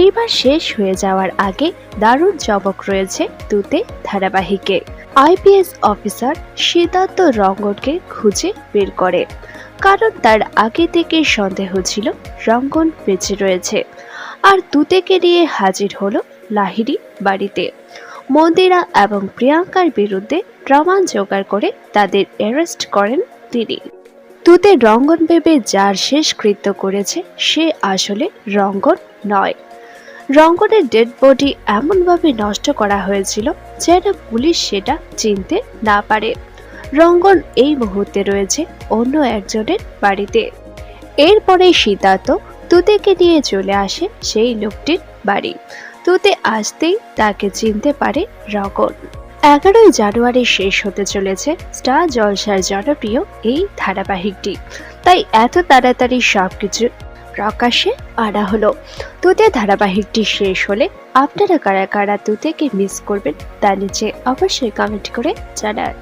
এইবার শেষ হয়ে যাওয়ার আগে দারুণ চমক রয়েছে তুতে ধারাবাহিকে। আইপিএস অফিসার সিদ্ধার্থ রঙ্গনকে খুঁজে বের করে। কারণ তার আগে থেকে সন্দেহ ছিল রঙ্গন বেঁচে রয়েছে। আর তুতেকে নিয়ে হাজির হলো লাহিড়ি বাড়িতে। মন্দিরা এবং প্রিয়াঙ্কার বিরুদ্ধে প্রমাণ জোগাড় করে তাদের অ্যারেস্ট করেন তিনি। তুতে রঙ্গন ভেবে যার শেষ কৃত্য করেছে সে আসলে রঙ্গন নয়। রঙ্গনের ডেড বডি এমনভাবে নষ্ট করা হয়েছিল যেন পুলিশ সেটা চিনতে না পারে। রঙ্গন এই মুহূর্তে রয়েছে অন্য একজনের বাড়িতে। এরপরে সিদ্ধার্থ তুতেকে নিয়ে চলে আসে সেই লোকটির বাড়ি। তুতে আসতেই তাকে চিনতে পারে রগন এগারোই জানুয়ারি শেষ হতে চলেছে স্টার জলসার জনপ্রিয় এই ধারাবাহিকটি। তাই এত তাড়াতাড়ি সবকিছু প্রকাশ্যে আড়া হলো। তুতে ধারাবাহিকটি শেষ হলে আপনারা কারা কারা তুতেকে মিস করবেন তা নিচে অবশ্যই কমেন্ট করে জানান।